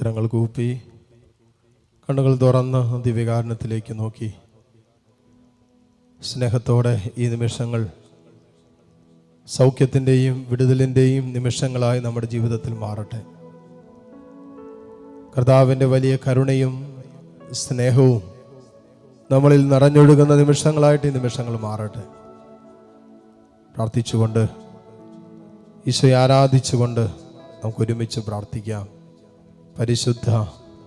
കരങ്ങൾ കൂപ്പി കണ്ണുകൾ തുറന്ന് ദിവ്യകാരണത്തിലേക്ക് നോക്കി. സ്നേഹത്തോടെ ഈ നിമിഷങ്ങൾ സൗഖ്യത്തിന്റെയും വിടുതലിന്റെയും നിമിഷങ്ങളായി നമ്മുടെ ജീവിതത്തിൽ മാറട്ടെ. കർത്താവിന്റെ വലിയ കരുണയും സ്നേഹവും നമ്മളിൽ നിറഞ്ഞൊഴുകുന്ന നിമിഷങ്ങളായിട്ട് ഈ നിമിഷങ്ങൾ മാറട്ടെ. പ്രാർത്ഥിച്ചുകൊണ്ട് ഈശോയെ ആരാധിച്ചുകൊണ്ട് നമുക്ക് ഒരുമിച്ച് പ്രാർത്ഥിക്കാം. പരിശുദ്ധ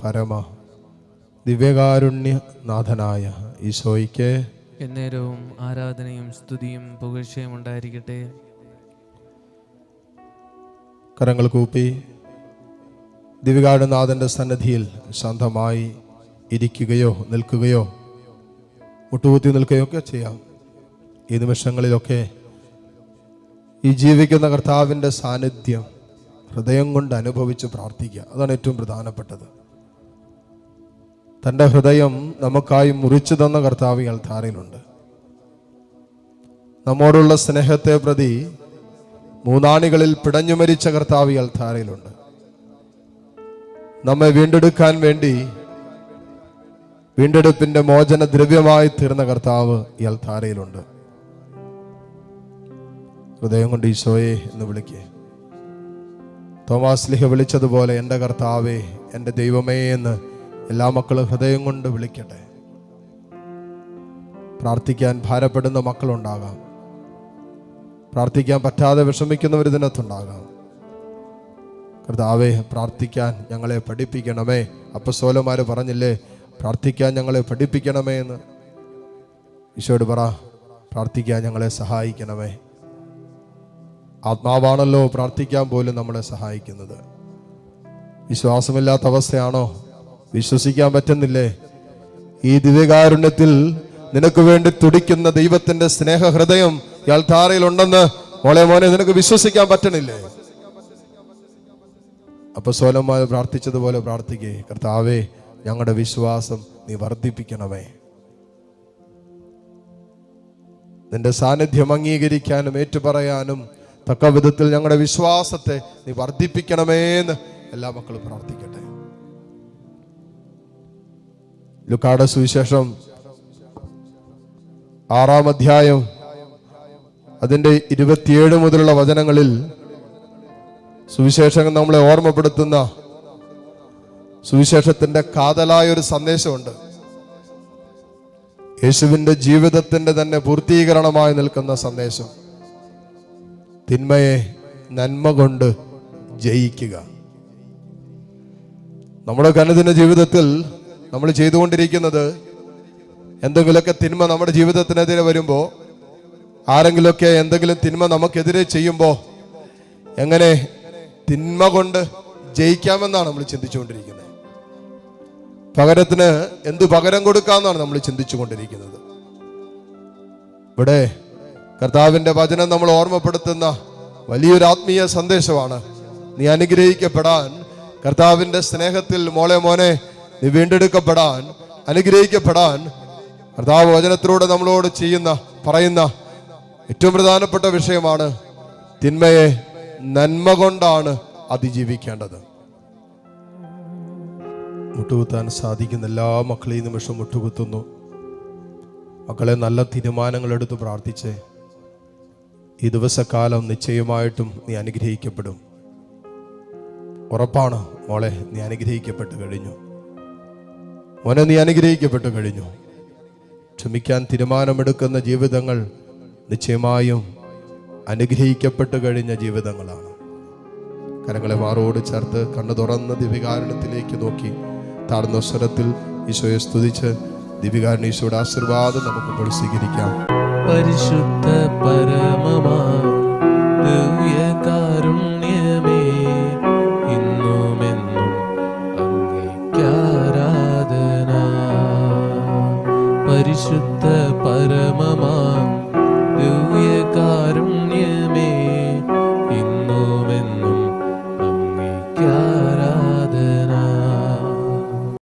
പരമ ദിവ്യകാരുണ്യ നാഥനായ ഈശോയ്ക്ക് എന്നേരവും ആരാധനയും സ്തുതിയും പുകഴ്ചയും ഉണ്ടായിരിക്കട്ടെ. കരങ്ങൾ കൂപ്പി ദിവ്യകാരുനാഥന്റെ സന്നദ്ധിയിൽ ശാന്തമായി ഇരിക്കുകയോ നിൽക്കുകയോ മുട്ടുകുത്തി നിൽക്കുകയോ ഒക്കെ ചെയ്യാം. ഈ നിമിഷങ്ങളിലൊക്കെ ഈ ജീവിക്കുന്ന കർത്താവിന്റെ സാന്നിധ്യം ഹൃദയം കൊണ്ട് അനുഭവിച്ച് പ്രാർത്ഥിക്കുക. അതാണ് ഏറ്റവും പ്രധാനപ്പെട്ടത്. തന്റെ ഹൃദയം നമുക്കായി മുറിച്ചു തന്ന കർത്താവ് ഈ അൽത്താരയിലുണ്ട് നമ്മോടുള്ള സ്നേഹത്തെ പ്രതി മൂന്നാണികളിൽ പിടഞ്ഞു മരിച്ച കർത്താവ് ഈ അൽത്താരയിലുണ്ട് നമ്മെ വീണ്ടെടുക്കാൻ വേണ്ടി വീണ്ടെടുപ്പിന്റെ മോചന ദ്രവ്യമായി തീർന്ന കർത്താവ് ഈ അൽത്താരയിലുണ്ട് ഹൃദയം കൊണ്ട് ഈശോയെ എന്ന് വിളിക്കേ. തോമാസ് ലിഹ വിളിച്ചതുപോലെ എന്റെ കർത്താവേ എന്റെ ദൈവമേ എന്ന് എല്ലാ മക്കളും ഹൃദയം കൊണ്ട് വിളിക്കട്ടെ. പ്രാർത്ഥിക്കാൻ ഭാരപ്പെടുന്ന മക്കളുണ്ടാകാം. പ്രാർത്ഥിക്കാൻ പറ്റാതെ വിഷമിക്കുന്നവർ ഇതിനകത്തുണ്ടാകാം. കർത്താവേ പ്രാർത്ഥിക്കാൻ ഞങ്ങളെ പഠിപ്പിക്കണമേ. അപ്പസോലമാർ പറഞ്ഞില്ലേ പ്രാർത്ഥിക്കാൻ ഞങ്ങളെ പഠിപ്പിക്കണമേ എന്ന്. ഈശോട് പറ പ്രാർത്ഥിക്കാൻ ഞങ്ങളെ സഹായിക്കണമേ. ആത്മാവാണല്ലോ പ്രാർത്ഥിക്കാൻ പോലും നമ്മളെ സഹായിക്കുന്നത്. വിശ്വാസമില്ലാത്ത അവസ്ഥയാണോ? വിശ്വസിക്കാൻ പറ്റുന്നില്ലേ? ഈ ദിവ്യകാരുണ്യത്തിൽ നിനക്ക് വേണ്ടി തുടിക്കുന്ന ദൈവത്തിന്റെ സ്നേഹ ഹൃദയം ഇയാൾ താരയിലുണ്ടെന്ന് മോളെ മോനെ നിനക്ക് വിശ്വസിക്കാൻ പറ്റണില്ലേ? അപ്പൊ സോലന്മാർ പ്രാർത്ഥിച്ചതുപോലെ പ്രാർത്ഥിക്കേ കർത്താവേ ഞങ്ങളുടെ വിശ്വാസം നീ വർദ്ധിപ്പിക്കണമേ. നിന്റെ സാന്നിധ്യം അംഗീകരിക്കാനും ഏറ്റുപറയാനും തക്ക വിധത്തിൽ ഞങ്ങളുടെ വിശ്വാസത്തെ നീ വർദ്ധിപ്പിക്കണമേന്ന് എല്ലാ മക്കളും പ്രാർത്ഥിക്കട്ടെ. ലുക്കാട സുവിശേഷം ആറാം അധ്യായം അതിന്റെ ഇരുപത്തിയേഴ് മുതലുള്ള വചനങ്ങളിൽ സുവിശേഷം നമ്മളെ ഓർമ്മപ്പെടുത്തുന്ന സുവിശേഷത്തിന്റെ കാതലായ ഒരു സന്ദേശമുണ്ട്. യേശുവിന്റെ ജീവിതത്തിന്റെ തന്നെ പൂർത്തീകരണമായി നിൽക്കുന്ന സന്ദേശം. തിന്മയെ നന്മ കൊണ്ട് ജയിക്കുക. നമ്മുടെ കനദിന ജീവിതത്തിൽ നമ്മൾ ചെയ്തുകൊണ്ടിരിക്കുന്നത് എന്തെങ്കിലുമൊക്കെ തിന്മ നമ്മുടെ ജീവിതത്തിനെതിരെ വരുമ്പോൾ ആരെങ്കിലുമൊക്കെ എന്തെങ്കിലും തിന്മ നമുക്കെതിരെ ചെയ്യുമ്പോൾ എങ്ങനെ തിന്മ കൊണ്ട് ജയിക്കാമെന്നാണ് നമ്മൾ ചിന്തിച്ചുകൊണ്ടിരിക്കുന്നത്. പകരത്തിന് എന്ത് പകരം കൊടുക്കാമെന്നാണ് നമ്മൾ ചിന്തിച്ചുകൊണ്ടിരിക്കുന്നത്. ഇവിടെ കർത്താവിന്റെ വചനം നമ്മൾ ഓർമ്മപ്പെടുത്തുന്ന വലിയൊരു ആത്മീയ സന്ദേശമാണ്. നീ അനുഗ്രഹിക്കപ്പെടാൻ കർത്താവിന്റെ സ്നേഹത്തിൽ മോളെ മോനെ നീ വീണ്ടെടുക്കപ്പെടാൻ അനുഗ്രഹിക്കപ്പെടാൻ കർത്താവ് വചനത്തിലൂടെ നമ്മളോട് ചെയ്യുന്ന പറയുന്ന ഏറ്റവും പ്രധാനപ്പെട്ട വിഷയമാണ് തിന്മയെ നന്മ കൊണ്ടാണ് അതിജീവിക്കേണ്ടത്. മുട്ടുകുത്താൻ സാധിക്കുന്ന എല്ലാ മക്കളെയും നിമിഷം മുട്ടുകുത്തുന്നു. മക്കളെ നല്ല തീരുമാനങ്ങൾ എടുത്ത് പ്രാർത്ഥിച്ച്. ഈ ദിവസക്കാലം നിശ്ചയമായിട്ടും നീ അനുഗ്രഹിക്കപ്പെടും. ഉറപ്പാണ് മോളെ നീ അനുഗ്രഹിക്കപ്പെട്ട് കഴിഞ്ഞു. മോനെ നീ അനുഗ്രഹിക്കപ്പെട്ട് കഴിഞ്ഞു. ക്ഷമിക്കാൻ തീരുമാനമെടുക്കുന്ന ജീവിതങ്ങൾ നിശ്ചയമായും അനുഗ്രഹിക്കപ്പെട്ട് കഴിഞ്ഞ ജീവിതങ്ങളാണ്. കരങ്ങളെ മാറോട് ചേർത്ത് കണ്ണു തുറന്ന് ദിവികാരണത്തിലേക്ക് നോക്കി താഴ്ന്ന സ്വരത്തിൽ ഈശോയെ സ്തുതിച്ച് ദിവികാരണ ഈശോയുടെ ആശീർവാദം നമുക്കിപ്പോൾ സ്വീകരിക്കാം. പരിശുദ്ധ പരമമാ